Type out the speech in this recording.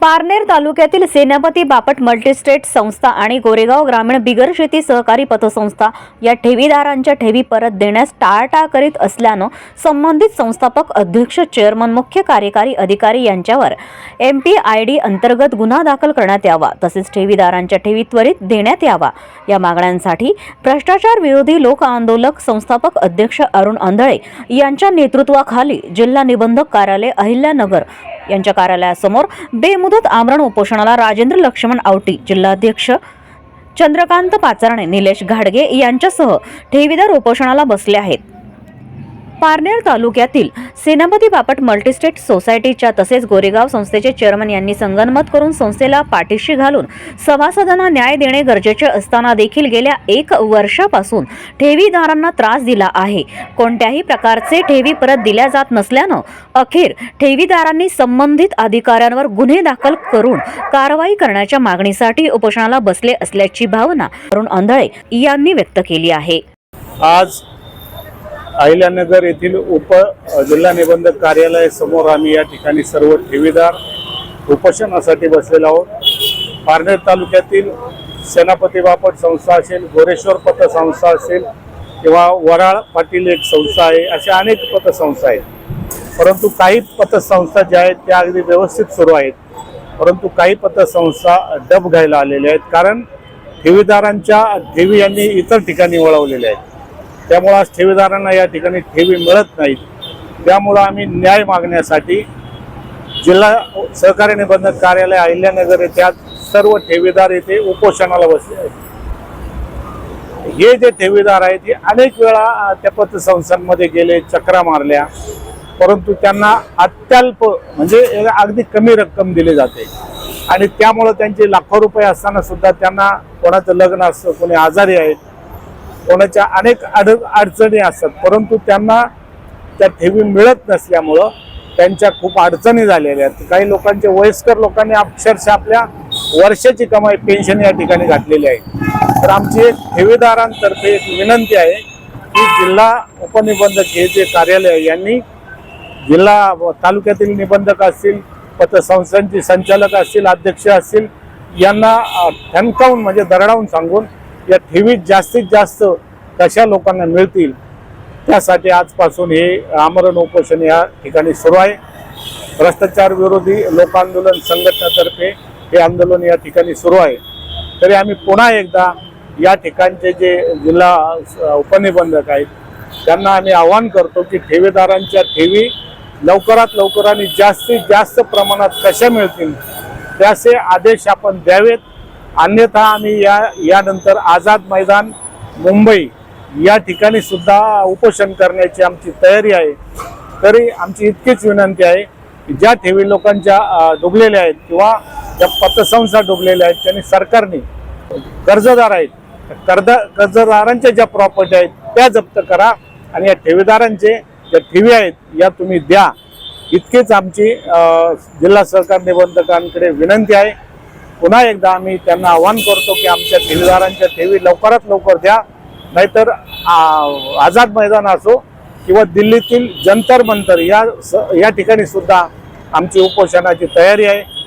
पारनेर तालुक्यातील सेनापती बापट मल्टीस्टेट संस्था आणि गोरेगाव ग्रामीण बिगर शेती सहकारी पतसंस्था या ठेवीदारांच्या ठेवी परत देण्यास टाळाटाळ करीत असल्यानं संबंधित संस्थापक अध्यक्ष चेअरमन मुख्य कार्यकारी अधिकारी यांच्यावर एम पी आय डी अंतर्गत गुन्हा दाखल करण्यात यावा तसेच ठेवीदारांच्या ठेवी त्वरित देण्यात यावा. या मागण्यांसाठी भ्रष्टाचार विरोधी लोक आंदोलक संस्थापक अध्यक्ष अरुण आंधळे यांच्या नेतृत्वाखाली जिल्हा निबंधक कार्यालय अहिल्यानगर यांच्या कार्यालयासमोर बेमुदत आमरण उपोषणाला राजेंद्र लक्ष्मण आवटी जिल्हाध्यक्ष चंद्रकांत पाचारणे निलेश घाडगे यांच्यासह ठेवीदार उपोषणाला बसले आहेत. पारनेर तालुक्यातील सेनापती बापट मल्टीस्टेट सोसायटीच्या तसेच गोरेगाव संस्थेचे चेअरमन यांनी संगनमत करून संस्थेला पाठीशी घालून सभासदांना न्याय देणे गरजेचे असताना देखील गेल्या एक वर्षापासून ठेवीदारांना त्रास दिला आहे. कोणत्याही प्रकारचे ठेवी परत दिल्या जात नसल्यानं अखेर ठेवीदारांनी संबंधित अधिकाऱ्यांवर गुन्हे दाखल करून कारवाई करण्याच्या मागणीसाठी उपोषणाला बसले असल्याची भावना अरुण आंधळे यांनी व्यक्त केली आहे. आज अहिल्यानगर येथील उप जिल्हा निबंधक कार्यालय समोर आम्ही या ठिकाणी सर्व ठेवीदार उपोषणासाठी बसलेलो आहोत. पारनेर तालुक्यातील सेनापती बापट संस्था असेल गोरेश्वर पतसंस्था असेल किंवा वराळ पाटील एक संस्था आहे अशा अनेक पतसंस्था आहेत. परंतु काही पतसंस्था ज्या आहेत त्या अगदी व्यवस्थित सुरू आहेत. परंतु काही पतसंस्था डब घ्यायला आलेल्या आहेत. कारण ठेवीदारांच्या ठेवी यांनी इतर ठिकाणी वळवलेल्या आहेत. त्यामुळं आज ठेवीदारांना या ठिकाणी ठेवी मिळत नाहीत. त्यामुळं आम्ही न्याय मागण्यासाठी जिल्हा सहकारी निबंधक कार्यालय अहिल्यानगर येथे आज सर्व ठेवीदार येथे उपोषणाला बसले आहेत. हे जे ठेवीदार आहेत हे अनेक वेळा त्या पतसंस्थांमध्ये गेले चक्रा मारल्या. परंतु त्यांना अत्यल्प म्हणजे अगदी कमी रक्कम दिली जाते. आणि त्यामुळं त्यांचे लाखो रुपये असताना सुद्धा त्यांना कोणाचं लग्न असतं कोणी आजारी आहेत कोणाच्या अनेक अड अडचणी असतात परंतु त्यांना त्या ठेवी मिळत नसल्यामुळं त्यांच्या खूप अडचणी झालेल्या आहेत. काही लोकांचे वयस्कर लोकांनी अक्षरशः आपल्या वर्षाची कमाई पेन्शन या ठिकाणी घातलेली आहे. तर आमची एक ठेवीदारांतर्फे एक विनंती आहे की जिल्हा उपनिबंधक हे जे कार्यालय यांनी जिल्हा तालुक्यातील निबंधक असतील पतसंस्थांचे संचालक असतील अध्यक्ष असतील यांना ठणकावून म्हणजे दरडावून सांगून या ठेवी जास्तीत जास्त कशा लोकांना मिळतील त्यासाठी आजपासून हे आमरण उपोषण या ठिकाणी सुरू आहे. भ्रष्टाचार विरोधी लोक आंदोलन संघटनातर्फे हे आंदोलन या ठिकाणी सुरू आहे. तरी आम्ही पुन्हा एकदा या ठिकाणचे जे जिल्हा उपनिबंधक आहेत त्यांना आम्ही आवाहन करतो की ठेवीदारांच्या ठेवी लवकरात लवकर आणि जास्तीत जास्त प्रमाणात कशा मिळतील त्याचे आदेश आपण द्यावेत. अन्यथा आम्ही या यानंतर आझाद मैदान मुंबई या ठिकाणी सुद्धा उपोषण करण्याची आमची तयारी आहे. तरी आमची इतकीच विनंती आहे की ज्या ठेवी लोकांच्या डुबलेल्या आहेत किंवा ज्या पतसंस्था डुबलेल्या आहेत त्यांनी सरकारने कर्जदार आहेत कर्ज कर्जदारांच्या ज्या प्रॉपर्टी आहेत त्या जप्त करा आणि या ठेवीदारांचे ज्या ठेवी आहेत या तुम्ही द्या. इतकीच आमची जिल्हा सहकार निबंधकांकडे विनंती आहे. पुन्हा एकदा आम्ही त्यांना आवाहन करतो की आमच्या ठेवीदारांच्या ठेवी लवकरात लवकर द्या. नाहीतर आझाद मैदान असो किंवा दिल्लीतील जंतर मंतर या स- या ठिकाणी सुद्धा आमची उपोषणाची तयारी आहे.